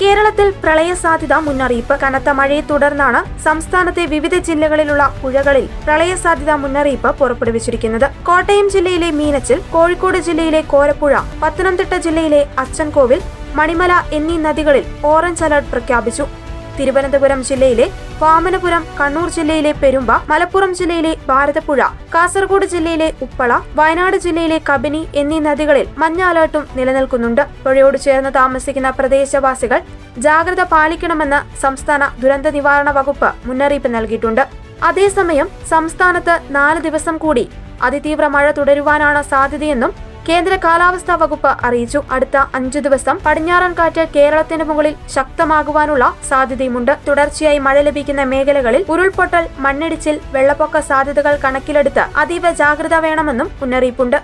കേരളത്തിൽ പ്രളയ സാധ്യത മുന്നറിയിപ്പ്. കനത്ത മഴയെ തുടർന്നാണ് സംസ്ഥാനത്തെ വിവിധ ജില്ലകളിലുള്ള പുഴകളിൽ പ്രളയ സാധ്യത മുന്നറിയിപ്പ് പുറപ്പെടുവിച്ചിരിക്കുന്നത്. കോട്ടയം ജില്ലയിലെ മീനച്ചിൽ കോഴിക്കോട് ജില്ലയിലെ കോരപ്പുഴ പത്തനംതിട്ട ജില്ലയിലെ അച്ചൻകോവിൽ മണിമല എന്നീ നദികളിൽ ഓറഞ്ച് അലർട്ട് പ്രഖ്യാപിച്ചു. തിരുവനന്തപുരം ജില്ലയിലെ വാമനപുരം കണ്ണൂർ ജില്ലയിലെ പെരുമ്പ മലപ്പുറം ജില്ലയിലെ ഭാരതപ്പുഴ കാസർഗോഡ് ജില്ലയിലെ ഉപ്പള വയനാട് ജില്ലയിലെ കബനി എന്നീ നദികളിൽ മഞ്ഞ അലേർട്ടും നിലനിൽക്കുന്നുണ്ട്. പുഴയോട് ചേർന്ന് താമസിക്കുന്ന പ്രദേശവാസികൾ ജാഗ്രത പാലിക്കണമെന്ന് സംസ്ഥാന ദുരന്ത നിവാരണ വകുപ്പ് മുന്നറിയിപ്പ് നൽകിയിട്ടുണ്ട്. അതേസമയം സംസ്ഥാനത്ത് നാല് ദിവസം കൂടി അതിതീവ്ര മഴ തുടരുവാനാണ് സാധ്യതയെന്നും കേന്ദ്ര കാലാവസ്ഥാ വകുപ്പ് അറിയിച്ചു. അടുത്ത അഞ്ചു ദിവസം പടിഞ്ഞാറൻ കാറ്റ് കേരളത്തിന് മുകളിൽ ശക്തമാകുവാനുള്ള സാധ്യതയുമുണ്ട്. തുടർച്ചയായി മഴ ലഭിക്കുന്ന മേഖലകളിൽ ഉരുൾപൊട്ടൽ മണ്ണിടിച്ചിൽ വെള്ളപ്പൊക്ക സാധ്യതകൾ കണക്കിലെടുത്ത് അതീവ ജാഗ്രത വേണമെന്നും മുന്നറിയിപ്പുണ്ട്.